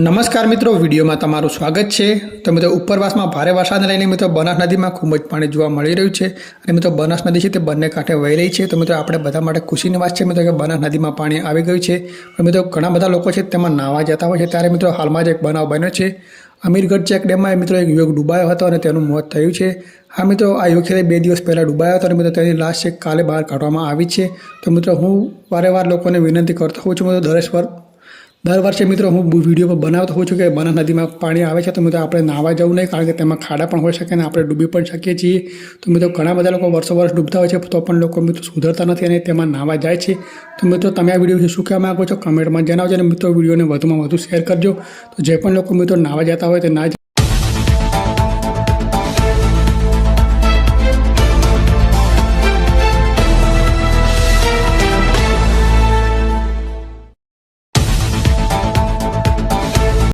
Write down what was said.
નમસ્કાર મિત્રો, વિડીયોમાં તમારું સ્વાગત છે. તો મિત્રો, ઉપરવાસમાં ભારે વરસાદને લઈને મિત્રો બનાસ નદીમાં ખૂબ જ પાણી જોવા મળી રહ્યું છે અને મિત્રો, બનાસ નદી છે તે બંને કાંઠે વહી રહી છે. તો મિત્રો, આપણે બધા માટે ખુશીની વાત છે મિત્રો, કે બનાસ નદીમાં પાણી આવી ગયું છે. પણ મિત્રો, ઘણા બધા લોકો છે તેમાં નાહવા જતા હોય છે. ત્યારે મિત્રો, હાલમાં જ એક બનાવ બન્યો છે. અમીરગઢ ચેક ડેમમાં મિત્રો એક યુવક ડૂબાયો હતો અને તેનું મોત થયું છે. હા મિત્રો, આ યુવક બે દિવસ પહેલાં ડૂબાયો હતો અને મિત્રો, તેની લાશ છે કાલે બહાર કાઢવામાં આવી છે. તો મિત્રો, હું વારેવાર લોકોને વિનંતી કરતો હોઉં છું, મિત્રો દરેશ વાર દર વર્ષે મિત્રો હું વીડિયો પર બનાવતો હોઉં છું કે બનાસ નદીમાં પાણી આવે છે તો મિત્રો આપણે નાહવા જવું નહીં કારણ કે તેમાં ખાડા પણ હોઈ શકે અને આપણે ડૂબી પણ શકીએ છીએ. તો મિત્રો ઘણા બધા લોકો વર્ષો વર્ષ ડૂબતા હોય છે તો પણ લોકો મિત્રો સુધરતા નથી અને તેમાં નાહવા જાય છે. તો મિત્રો તમે આ વીડિયો શું કહેવા માગો છો? કમેન્ટમાં જણાવજો અને મિત્રો વિડીયોને વધુમાં વધુ શેર કરજો. તો જે પણ લોકો મિત્રો નાહવા જતા હોય તે ના